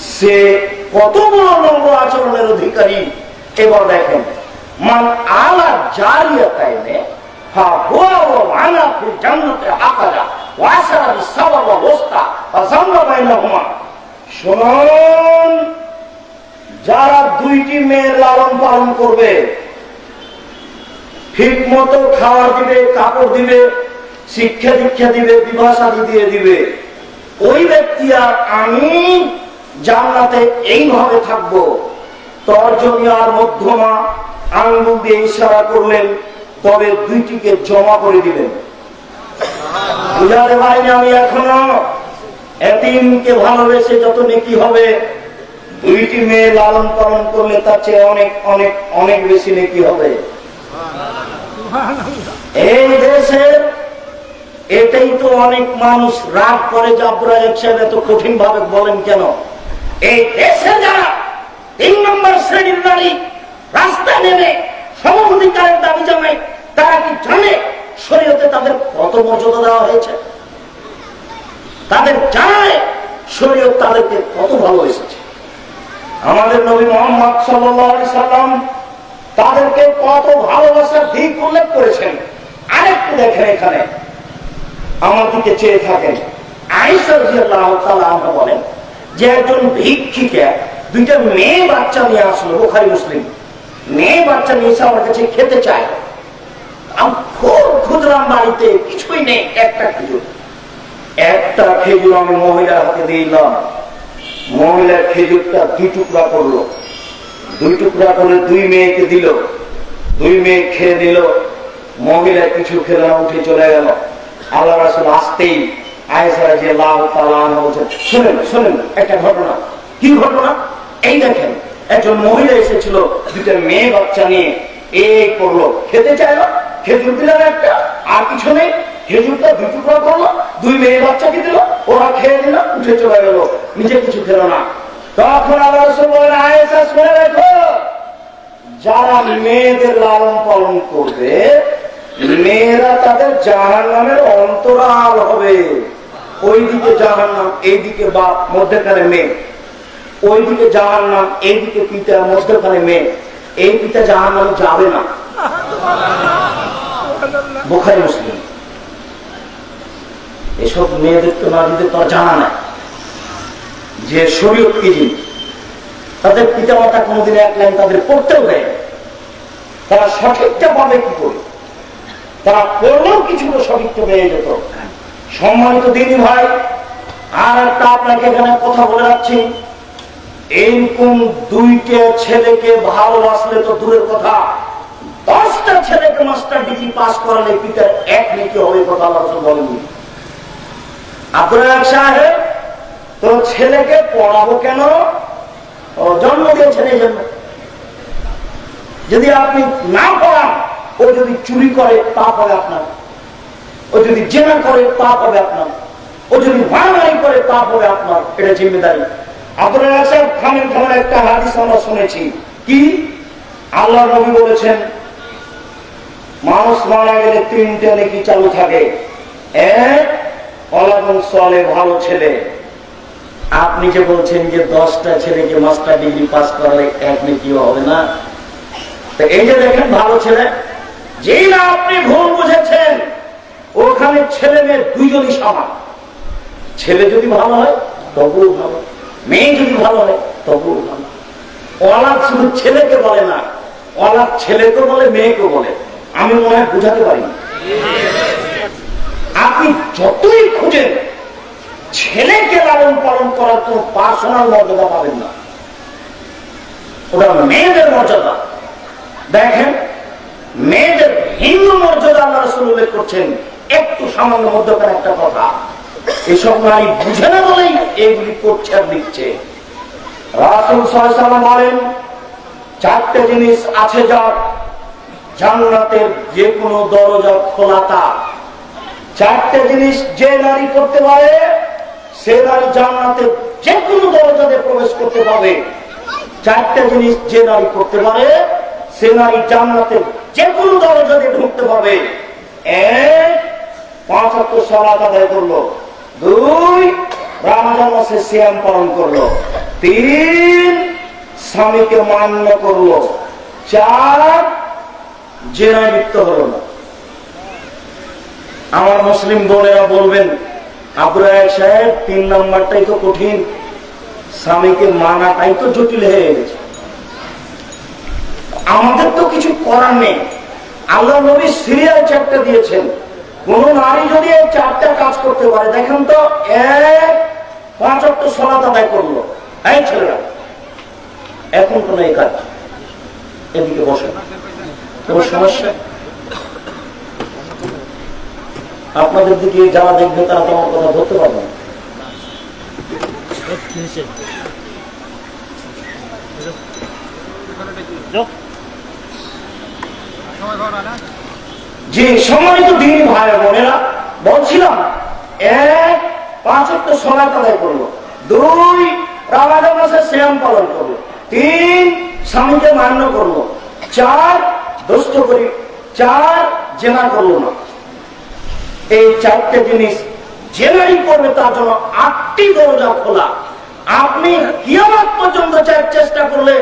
সে কত বড় নম্র আচরণের অধিকারী, এবার দেখেন, মান আলা জারিয়া তাইনে যারা দুইটি মেয়ের লালন পালন করবে ঠিক মতো খাওয়ার দিবে, কাপড় দিবে, শিক্ষা দীক্ষা দিবে, বিবাহ দিয়ে দিবে, ওই ব্যক্তি আর আমি জান্নাতে এইভাবে থাকব। তর্জনী আর মধ্যমা আঙ্গুল দিয়ে ইশারা করলেন, তবে দুইটিকে জমা করে দিলেন। বুঝাতে পারিনি আমি এখনও এতিমকে ভালোবেসে যত নেকি হবে, দুইটি মেয়ে লালন পালন করলে তার চেয়ে অনেক অনেক অনেক বেশি নেকি হবে। এই দেশের এটাই তো অনেক মানুষ রাগ করে জাবরা সাহেব এত কঠিন ভাবে বলেন কেন? এই দেশে যারা তিন নম্বর শ্রেণির নারী রাস্তায় নেমে সমাধিকারের দাবি জানায়, তারা কি জানে শরীয়তে তাদের কত মর্যাদা দেওয়া হয়েছে? তাদের জানায় শরীয়ত তাদেরকে কত ভালোবেসেছে আমাদের নবী মোহাম্মদ সাল্লাম তাদেরকে কত ভালোবাসার দিক উল্লেখ করেছেন। আরেকটু দেখেন এখানে। আমার দিকে চেয়ে থাকেন। আইসাল্লাহ বলেন যে একজন ভিক্ষিকে দুইটা মেয়ে বাচ্চা নিয়ে আসলো, বোখারি মুসলিম। মেয়ে বাচ্চা নিয়ে আমার কাছে খেতে চায়। আমি খুদরাম বাড়িতে কিছুই নেই, একটা খেজুর। একটা খেজুর আমি মহিলার হাতে দিলাম। মহিলার খেজুরটা দুই টুকরা করল। দুই টুকরা করে দুই মেয়েকে দিল। দুই মেয়ে খেয়ে দিল মহিলা কিছু খেলে না, উঠে চলে গেল। আল্লাহ রাসুল আসতেই শোনেন কিছু উঠে চলে গেল, নিজে কিছু খেলো না। তখন আল্লাহ বলেন শুনে যারা মেয়েদের লালন পালন করবে, মেয়েরা তাদের জাহান নামের অন্তরাল হবে। ওইদিকে জাহান নাম এইদিকে বাপ, মধ্যেখানে মেয়ে। ওইদিকে জাহান নাম এইদিকে পিতা, মধ্যখানে মেয়ে। এই পিতা জাহান নামে যাবে না। বোখারি মুসলিম। এসব মেয়েদের তো না নারীদের তো জানা নাই। যে শরীয়ত কি জিনিস? তাদের পিতা মাতা কোনোদিন এক লাইন তাদের পড়তেও দেয় তারা সঠিকটা পাবে কি করে? তারা পড়লেও কিছু সঠিকটা পেয়ে যেত। সম্মানিত দিদি ভাই, আর একটা আপনাকে এখানে কথা বলে রাখছি। এইরকম দুইটা ছেলেকে ভালোবাসলে তো দূরের কথা। দশটা ছেলেকে মাস্টার ডিগ্রি পাস করালে পিতার এক নেকি হবে কথা আল্লাহ বলেননি। আব্দুল সাহেব তো ছেলেকে পড়াবো কেন? জন্ম দিয়েছেন এই জন্য। যদি আপনি না পড়ান, ও যদি চুরি করে হবে আপনার ও যদি জেনা করে পাপ হবে আপনার। ও যদি মারামারি করে পাপ হবে আপনার। এটা জিম্মেদারি। একটা হাদিস আমরা শুনেছি। কি? আল্লাহ নবী বলেছেন, মানুষ মারা গেলে তিনটে চালু থাকে। সলে ভালো ছেলে। আপনি যে বলছেন যে দশটা ছেলেকে মাস্টার ডিগ্রি পাস করালে এক নাকি হবে না। এই যে দেখেন, ভালো ছেলে। যেই না আপনি ভুল বুঝেছেন ওখানে ছেলে মেয়ে দুইজনই সমান। ছেলে যদি ভালো হয়, তবুও ভালো। মেয়ে যদি ভালো হয়, তবুও ভালো। অলাদ শুধু ছেলেকে বলে না অলাদ ছেলেকে বলে মেয়েকে বলে। আমি মনে বুঝাতে পারি আপনি যতই খুঁজেন, ছেলেকে লালন পালন করার কোন পার্সোনাল মর্যাদা পাবেন না। ওটা মেয়েদের মর্যাদা। দেখেন, মেয়েদের হিন্দু মর্যাদা আল্লাহ রসুল উল্লেখ করছেন একটু সামান্য মধ্যকার একটা কথা। এসব নারী বুঝে না বলেই এগুলি করছে আর লিখছে। রাসুল সাল্লাম বলেন, চারটে জিনিস আছে যার জান্নাতের যে কোনো দরজা খোলা তার। চারটে জিনিস যে নারী করতে পারে, সে নারী জান্নাতে যে কোনো দরজাতে প্রবেশ করতে পারে চারটে জিনিস যে নারী করতে পারে, সে নারী জান্নাতে যে কোনো দরজাতে ঢুকতে পাবে এক পাঁচ অক্ট আদায় করল। দুই রামাজান মাসে শ্যাম পালন করল। তিন, স্বামীকে মান্য করল। চার লিপ্ত হলো না। আমার মুসলিম বোনেরা বলবেন আব্দুল সাহেব, তিন নম্বরটাই তো কঠিন। স্বামীকে মানাটাই তো জটিল হয়ে গেছে। আমাদের তো কিছু করার নেই। আল্লাহ নবী সিরিয়াল চারটা দিয়েছেন। কোন নারী যদি এই চারটা কাজ করতে পারে, দেখেন তো, এক পাঁচ অক্ট সলাত আদায় করল। এই ছেলেরা, এখন কোন এই কাজ। এদিকে বসে কোন সমস্যা? আপনাদের দিকে যারা দেখবে তারা তো আমার কথা ধরতে পারবে না। যে সম্মানিত দিন ভাই বোনেরা, বলছিলাম, এক পাঁচ অক্ট সলাত আদায় করল, দুই রামাজান মাসে শ্যাম পালন করল, তিন স্বামীকে মান্য করল, চার দুষ্ট করি, চার জেনা করল না। এই চারটে জিনিস জেনাই করবে, তার জন্য আটটি দরজা খোলা। আপনি কিয়ামত পর্যন্ত চার চেষ্টা করলে,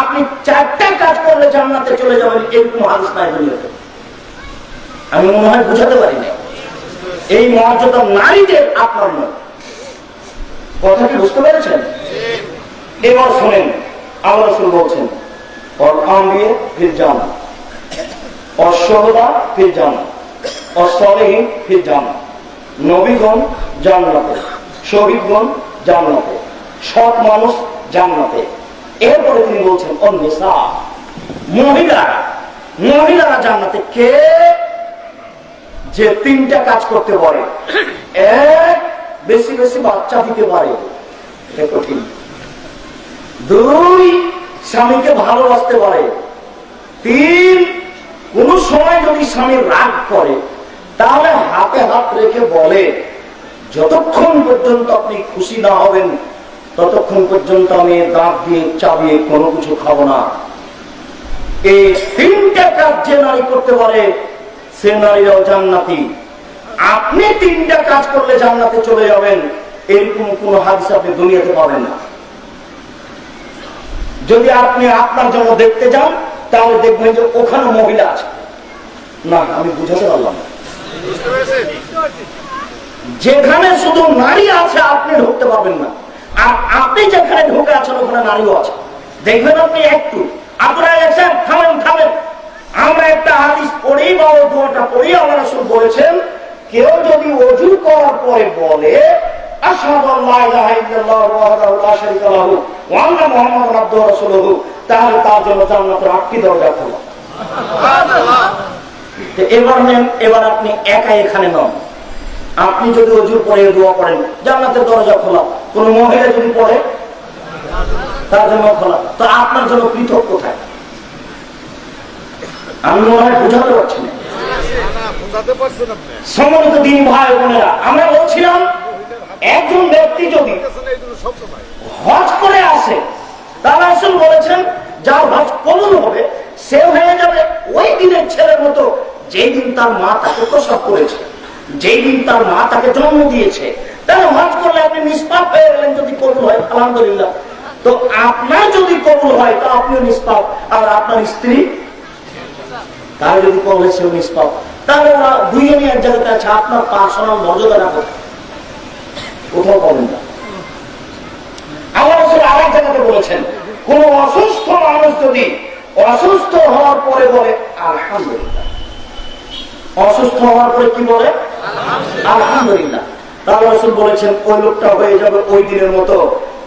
আপনি চারটা কাজ করলে জান্নাতে চলে যাবেন, এরকম হাদিস নাই দুনিয়াতে। আমি মনে হয় বুঝাতে পারি না এই মর্যাদা নারীদের আপনার মত কথা কি বুঝতে পেরেছেন? এবার শোনেন আমরা শুরু বলছেন দিয়ে ফির ফির ফির নবীগণ শহীদগণ সৎ মানুষ জান্নাতে। এরপরে তিনি বলছেন, অন্যেসা, মহিলারা মহিলারা জানলাতে কে যে তিনটা কাজ করতে পারে। এক, বেশি বেশি বাচ্চা দিতে পারে। কঠিন। দুই, স্বামীকে ভালোবাসতে পারে। তিন, কোন সময় যদি স্বামী রাগ করে, তাহলে হাতে হাত রেখে বলে, যতক্ষণ পর্যন্ত আপনি খুশি না হবেন, ততক্ষণ পর্যন্ত আমি দাঁত দিয়ে চাবিয়ে কোনো কিছু খাব না। এই তিনটা কাজ যে নারী করতে পারে সে নারীরাও জান্নাতি। আপনি তিনটা কাজ করলে জান্নাতে চলে যাবেন, এরকম কোন হাদিস আপনি দুনিয়াতে পাবেন না। যদি আপনি আপনার জন্য দেখতে যান, তাহলে দেখবেন যে ওখানে মহিলা আছে। না, আমি বুঝাতে পারলাম না। যেখানে শুধু নারী আছে, আপনি ঢুকতে পারবেন না। আর আপনি যেখানে ঢুকে আছেন, ওখানে নারীও আছে। দেখবেন আপনি একটু। আপনারা এসেন থামেন থামেন। আমরা একটা হাদিস পড়েই বা দোয়াটা পড়েই আমরা রাসূল বলেছেন, কেউ যদি অজু করার পরে বলে আপনি যদি অজুর পরে দোয়া করেন, জান্নাতের দরজা খোলা। কোন মহিলা যদি পড়ে, তার জন্য খোলা। তো আপনার জন্য পৃথক কোথায়? আমি দিন তার মা তাকে প্রসব জন্ম দিয়েছে। তাহলে হজ করলে আপনি নিষ্পাপ হয়ে গেলেন যদি কবুল হয়, আলহামদুলিল্লাহ। তো আপনার যদি কবুল হয় তা আপনিও নিষ্পাপ। আর আপনার স্ত্রী তার যদি করলে সেও নিষ্পাপ তাহলে ওরা দুইজনই এক জায়গাতে আছে, আপনার পার্সোনাল মর্যাদাটা কোথায় কোথাও পাবেন না। আমার রসুল আরেক জায়গাতে বলেছেন, কোন অসুস্থ মানুষ যদি অসুস্থ হওয়ার পরে বলে, আলহামদুলিল্লাহ। অসুস্থ হওয়ার পরে কি বলে? আলহামদুলিল্লাহ। রসুল বলেছেন, ওই লোকটা হয়ে যাবে ওই দিনের মতো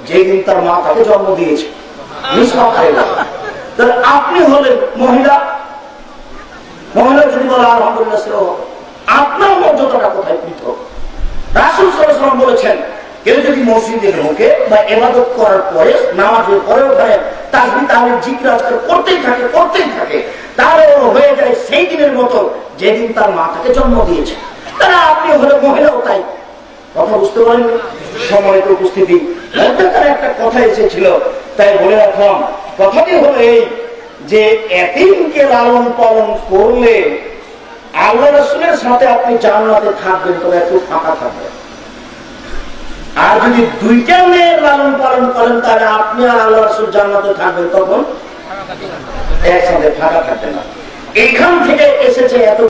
যেই দিন তার মা তাকে জন্ম দিয়েছে। আপনি হলেন মহিলা মহিলা যদি বলে আলহামদুলিল্লাহ সেও হবে। আপনার মর্যাদাটা কোথায় পৃথক? রাসুল বলেছেন, কেউ যদি মসজিদে ঢোকে বা এবাদত করার পরে, নামাজের পরে ওখানে তাজবি তাহলে করতেই থাকে করতেই থাকে, তাহলে হয়ে যায় সেই দিনের মতো যেদিন তার মা তাকে জন্ম দিয়েছে। তারা আপনি হলে মহিলাও তাই। কথা বুঝতে পারেন? সময়ত উপস্থিতি। একটা কথা এসেছিল, তাই বলে রাখলাম। কথাটি হলো এই যে এতিমকে লালন পালন করলে আল্লাহ রসুলের সাথে আপনি জান্নাতে থাকবেন, তবে একটু ফাঁকা থাকবেন। আর যদি দুইটা মেয়ের লালন পালন করেন, তাহলে আপনি আর আল্লাহ রসুল জান্নাতে থাকবেন তখন একসাথে ফাঁকা থাকবে না। এইখান থেকে এসেছে এত